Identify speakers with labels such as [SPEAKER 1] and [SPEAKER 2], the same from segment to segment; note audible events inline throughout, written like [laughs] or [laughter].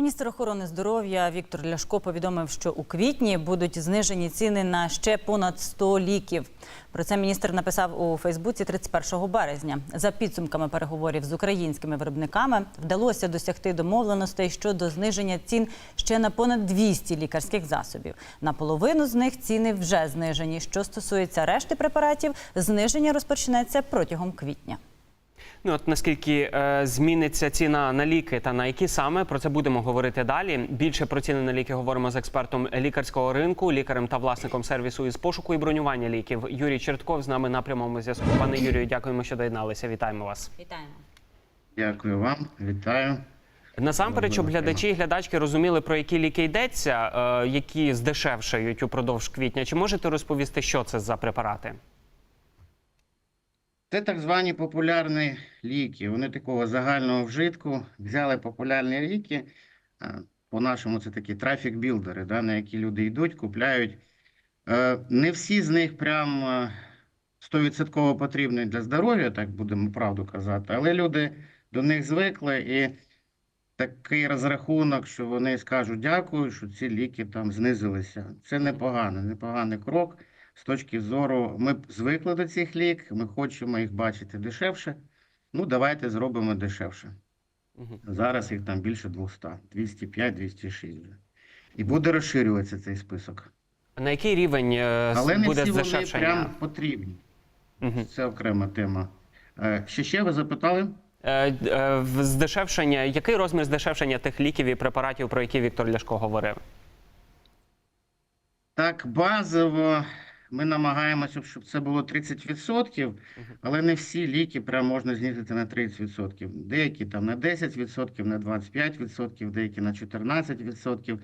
[SPEAKER 1] Міністр охорони здоров'я Віктор Ляшко повідомив, що у квітні будуть знижені ціни на ще понад 100 ліків. Про це міністр написав у Фейсбуці 31 березня. За підсумками переговорів з українськими виробниками вдалося досягти домовленостей щодо зниження цін ще на понад 200 лікарських засобів. Наполовину з них ціни вже знижені. Що стосується решти препаратів, зниження розпочнеться протягом квітня.
[SPEAKER 2] Ну от наскільки е, зміниться ціна на ліки та на які саме про це будемо говорити далі. Більше про ціни на ліки говоримо з експертом лікарського ринку, лікарем та власником сервісу із пошуку і бронювання ліків. Юрій Чертков з нами на прямому зв'язку. Пане Юрію, дякуємо, що доєдналися. Вітаємо вас.
[SPEAKER 1] Вітаємо.
[SPEAKER 3] Дякую вам, вітаю.
[SPEAKER 2] Насамперед, щоб глядачі і глядачки розуміли про які ліки йдеться, е, які здешевшають упродовж квітня. Чи можете розповісти, що це за препарати?
[SPEAKER 3] Це так звані популярні ліки. Вони такого загального вжитку. Взяли популярні ліки. По-нашому це такі трафік-білдери, да, на які люди йдуть, купляють. Е, Не всі з них прям е, 100% потрібні для здоров'я, так будемо правду казати, але люди до них звикли і такий розрахунок, що вони скажуть дякую, що ці ліки там знизилися. Це непогано, непоганий крок. З точки зору, ми звикли до цих лік, ми хочемо їх бачити дешевше. Ну, давайте зробимо дешевше.
[SPEAKER 2] Мгм.
[SPEAKER 3] Зараз їх там більше 200, 205, 206 вже. І буде розширюватися цей список.
[SPEAKER 2] На який рівень е,
[SPEAKER 3] Але не всі вони прям потрібні.
[SPEAKER 2] Мгм.
[SPEAKER 3] Це окрема тема. Е, Ще ще ви запитали?
[SPEAKER 2] Е, здешевшення, який розмір здешевшення тих ліків і препаратів, про які Віктор Ляшко говорив?
[SPEAKER 3] Так, базово ми намагаємося, щоб це було 30%, але не всі ліки прям можна знизити на 30%. Деякі там на 10%, на 25%, деякі на 14%.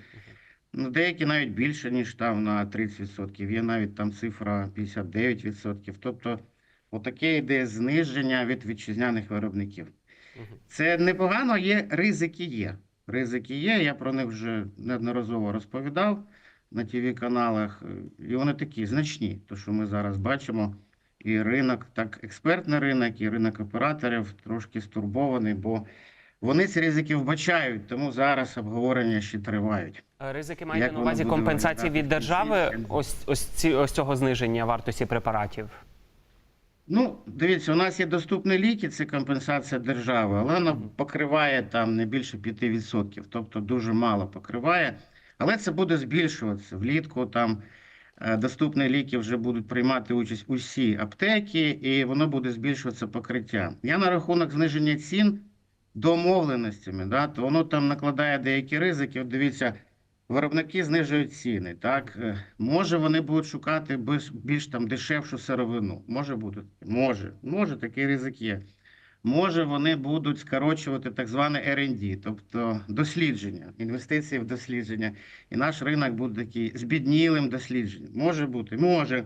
[SPEAKER 3] Ну, деякі навіть більше, ніж там на 30%. Є навіть там цифра 59%. Тобто, отаке йде зниження від вітчизняних виробників. Це непогано, є ризики є. Ризики є, я про них вже неодноразово розповідав на тв каналах і вони такі значні, то що ми зараз бачимо. І ринок, так, експертний ринок, і ринок операторів трошки стурбований, бо вони ці ризики вбачають, тому зараз обговорення ще тривають.
[SPEAKER 2] Е, Ризики маєте
[SPEAKER 3] Як
[SPEAKER 2] на увазі компенсації від держави ось, ось, ці, ось цього зниження вартості препаратів?
[SPEAKER 3] Ну, дивіться, у нас є доступні ліки, це компенсація держави, але вона покриває там не більше 5%, тобто дуже мало покриває. Але це буде збільшуватися. Влітку там е, доступні ліки вже будуть приймати участь усі аптеки, і воно буде збільшуватися покриття. Я на рахунок зниження цін домовленостями, да, то воно там накладає деякі ризики. От дивіться, виробники знижують ціни. Так, Е, може вони будуть шукати більш, більш там дешевшу сировину. Може бути, може, може такий ризик є. Може, вони будуть скорочувати так зване R&D, тобто дослідження, інвестиції в дослідження. І наш ринок буде такий збіднілим дослідженням. Може бути, може.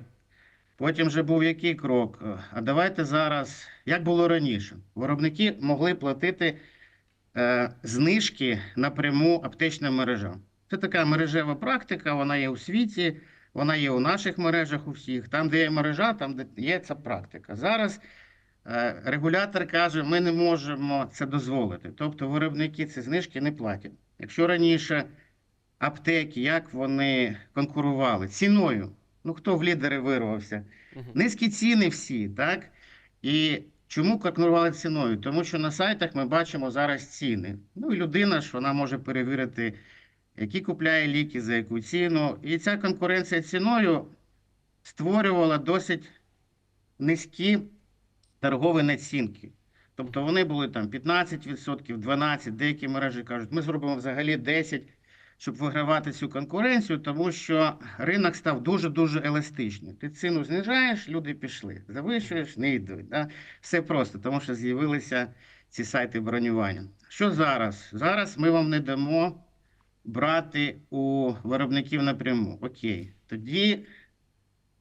[SPEAKER 3] Потім же був який крок? Е, А давайте зараз, як було раніше, виробники могли платити е, знижки напряму аптечним мережам. Це така мережева практика, вона є у світі, вона є у наших мережах у всіх. Там, де є мережа, там де є ця практика. Зараз регулятор каже, ми не можемо це дозволити. Тобто виробники ці знижки не платять. Якщо раніше аптеки, як вони конкурували ціною, ну хто в лідери вирвався? Низькі ціни всі, так? І чому конкурували ціною? Тому що на сайтах ми бачимо зараз ціни. Ну і людина ж вона може перевірити, які купляє ліки, за яку ціну. І ця конкуренція ціною створювала досить низькі торгові націнки. Тобто вони були там 15%, 12%, деякі мережі кажуть, ми зробимо взагалі 10%, щоб вигравати цю конкуренцію, тому що ринок став дуже-дуже еластичний. Ти ціну знижаєш, люди пішли. Завищуєш, не йдуть. Да? Все просто, тому що з'явилися ці сайти бронювання. Що зараз? Зараз ми вам не дамо брати у виробників напряму. Окей. Тоді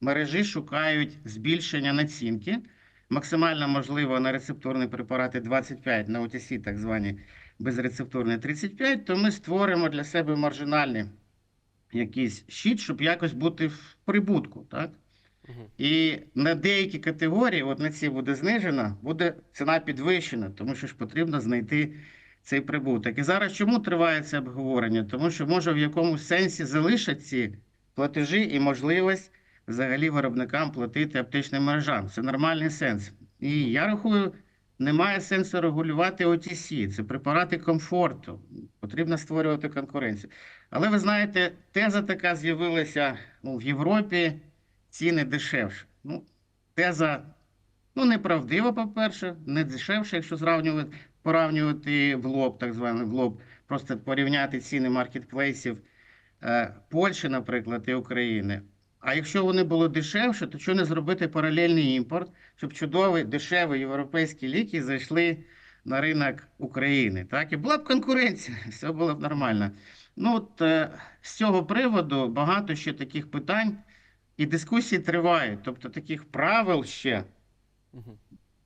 [SPEAKER 3] мережі шукають збільшення націнки. Максимально можливо на рецептурні препарати 25, на OTC так звані безрецептурні 35, то ми створимо для себе маржинальний якийсь щит, щоб якось бути в прибутку. Так? І на деякі категорії, от на ці буде знижена, буде ціна підвищена, тому що ж потрібно знайти цей прибуток. І зараз чому триває це обговорення? Тому що може в якомусь сенсі залишать ці платежі і можливість взагалі виробникам платити аптечним мережам. Це нормальний сенс. І я рахую, немає сенсу регулювати OTC. Це препарати комфорту. Потрібно створювати конкуренцію. Але ви знаєте, теза така з'явилася ну, в Європі ціни дешевше. Ну, теза ну, неправдива, по-перше, не дешевше, якщо зрівнювати, порівнювати в лоб, так званий в лоб, просто порівняти ціни маркетплейсів е, Польщі, наприклад, і України. А якщо вони були дешевше, то чого не зробити паралельний імпорт, щоб чудові дешеві європейські ліки зайшли на ринок України. Так? І була б конкуренція, [laughs] все було б нормально. Ну, от, е, з цього приводу багато ще таких питань і дискусії тривають. Тобто таких правил ще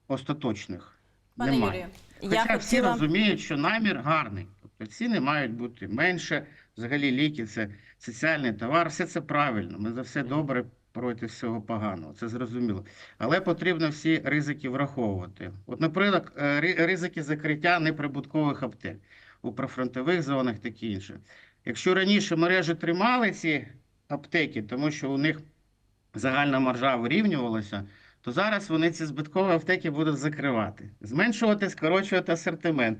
[SPEAKER 3] остаточних
[SPEAKER 1] Пане
[SPEAKER 3] немає.
[SPEAKER 1] Юрію,
[SPEAKER 3] Хоча
[SPEAKER 1] я
[SPEAKER 3] всі
[SPEAKER 1] хотіла...
[SPEAKER 3] розуміють, що намір гарний. Тобто ціни мають бути менше, взагалі ліки це соціальний товар, все це правильно. Ми за все добре проти всього поганого, це зрозуміло. Але потрібно всі ризики враховувати. От, наприклад, е, ризики закриття неприбуткових аптек у прифронтових зонах таке інше. Якщо раніше мережі тримали ці аптеки, тому що у них загальна маржа вирівнювалася, то зараз вони ці збиткові аптеки будуть закривати, зменшувати, скорочувати асортимент,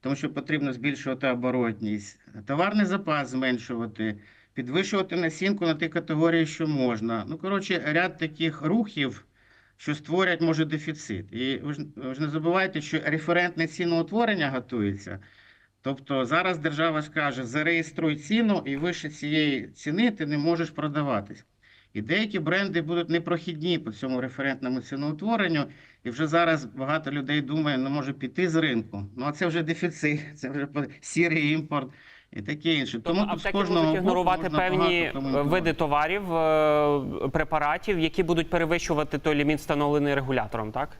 [SPEAKER 3] тому що потрібно збільшувати оборотність, товарний запас зменшувати, підвищувати націнку на ті категорії, що можна. Ну, коротше, ряд таких рухів, що створять може дефіцит. І ви ж, ви ж не забувайте, що референтне ціноутворення готується. Тобто зараз держава скаже, зареєструй ціну, і вище цієї ціни ти не можеш продаватись. І деякі бренди будуть непрохідні по цьому референтному ціноутворенню. І вже зараз багато людей думає, не може піти з ринку. Ну а це вже дефіцит, це вже сірий імпорт і таке інше.
[SPEAKER 2] Тобто
[SPEAKER 3] з
[SPEAKER 2] аптеки
[SPEAKER 3] кожного боку
[SPEAKER 2] ігнорувати певні е, види товарів, е, препаратів, які будуть перевищувати той ліміт, встановлений регулятором, так?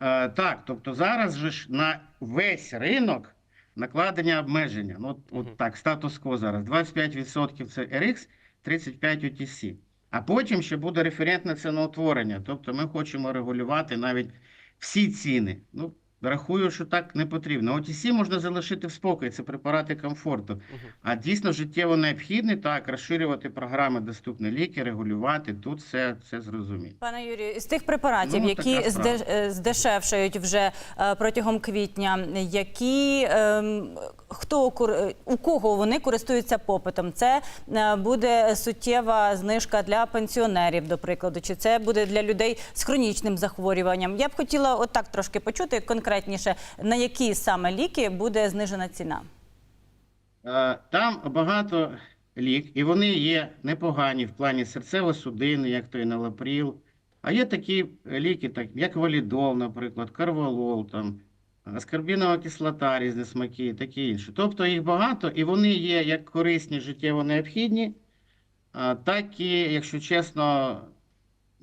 [SPEAKER 3] Е, так, тобто зараз же ж на весь ринок накладення обмеження. Ну, от, от так, статус-кво зараз. 25% це RX, 35 OTC. А потім ще буде референтне ціноутворення. Тобто ми хочемо регулювати навіть всі ціни. Ну, рахую, що так не потрібно. OTC можна залишити в спокій, це препарати комфорту. А дійсно життєво необхідний, так, розширювати програми доступні ліки, регулювати. Тут все, все зрозуміло.
[SPEAKER 1] Пане Юрію, з тих препаратів,
[SPEAKER 3] Ну,
[SPEAKER 1] які
[SPEAKER 3] така справа.
[SPEAKER 1] зде- е, здешевшають вже е, протягом квітня, які ем, хто е, у кого вони користуються попитом? Це буде суттєва знижка для пенсіонерів, до прикладу, чи це буде для людей з хронічним захворюванням? Я б хотіла отак трошки почути конкретніше, на які саме ліки буде знижена ціна.
[SPEAKER 3] Е, Там багато лік, і вони є непогані в плані серцево-судинний, як той налапріл. А є такі ліки, так, як валідол, наприклад, карвалол, там, аскорбінова кислота, різні смаки і таке інше. Тобто їх багато, і вони є як корисні, життєво необхідні, так і, якщо чесно,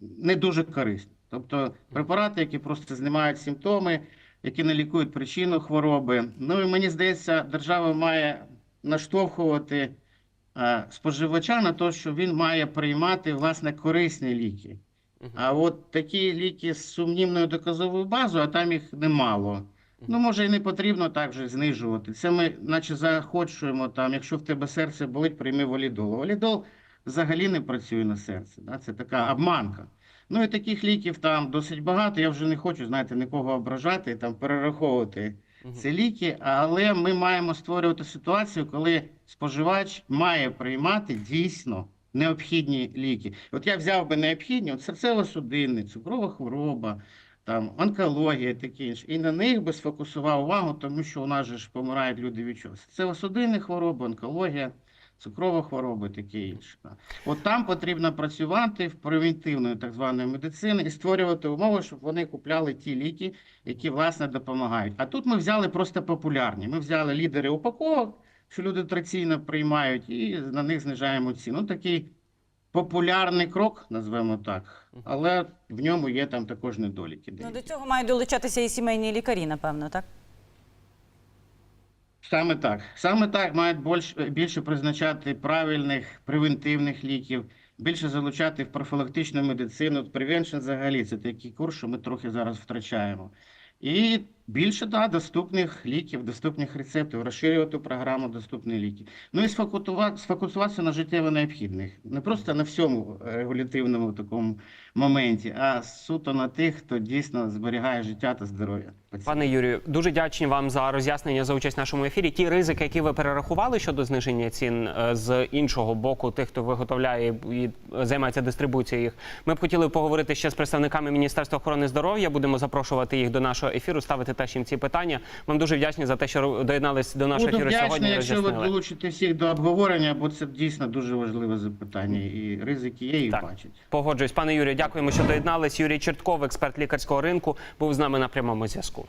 [SPEAKER 3] не дуже корисні. Тобто препарати, які просто знімають симптоми, які не лікують причину хвороби. Ну і мені здається, держава має наштовхувати е, споживача на те, що він має приймати власне корисні ліки. А от такі ліки з сумнівною доказовою базою, а там їх немало. Ну, може, і не потрібно так же знижувати. Це ми, наче, заохочуємо там, якщо в тебе серце болить, прийми валідол. Валідол взагалі не працює на серце. Да? Це така обманка. Ну і таких ліків там досить багато. Я вже не хочу, знаєте, нікого ображати там перераховувати
[SPEAKER 2] Мгм.
[SPEAKER 3] ці ліки, але ми маємо створювати ситуацію, коли споживач має приймати дійсно необхідні ліки. От я взяв би необхідні, от серцево-судинний, цукрова хвороба, там онкологія, таке інше, і на них би сфокусував увагу, тому що у нас же ж помирають люди від чого. Серцево-судинні хвороби, онкологія. Цукрова хвороба, таке інше. От там потрібно працювати в превентивної так званої медицини і створювати умови, щоб вони купляли ті ліки, які власне допомагають. А тут ми взяли просто популярні. Ми взяли лідери упаковок, що люди традиційно приймають, і на них знижаємо ціну. Ну, такий популярний крок, назвемо так, але в ньому є там також недоліки.
[SPEAKER 1] Ну, до цього мають долучатися і сімейні лікарі, напевно, так?
[SPEAKER 3] Саме так. Саме так мають більш, більше призначати правильних превентивних ліків, більше залучати в профілактичну медицину. Превеншн взагалі це такий курс, що ми трохи зараз втрачаємо. І Більше да, доступних ліків, доступних рецептів, розширювати програму доступні ліки. Ну і сфокусува- сфокусуватися на життєво необхідних. Не просто на всьому регулятивному такому моменті, а суто на тих, хто дійсно зберігає життя та здоров'я.
[SPEAKER 2] Пане Юрію, дуже дячні вам за роз'яснення за участь в нашому ефірі. Ті ризики, які ви перерахували щодо зниження цін е, з іншого боку, тих, хто виготовляє і займається дистрибуцією їх. Ми б хотіли поговорити ще з представниками Міністерства охорони здоров'я. Будемо запрошувати їх до нашого ефіру, ставити теж їм ці питання. Вам дуже вдячні за те, що доєднались до нашого
[SPEAKER 3] Буду
[SPEAKER 2] ефіру сьогодні. і
[SPEAKER 3] якщо ви долучите всіх до обговорення, бо це дійсно дуже важливе запитання. І ризики є, і
[SPEAKER 2] Так.
[SPEAKER 3] бачать.
[SPEAKER 2] Погоджуюсь, пане Юрію, дякуємо, що доєднались. Юрій Чертков, експерт лікарського ринку, був з нами на прямому зв'язку.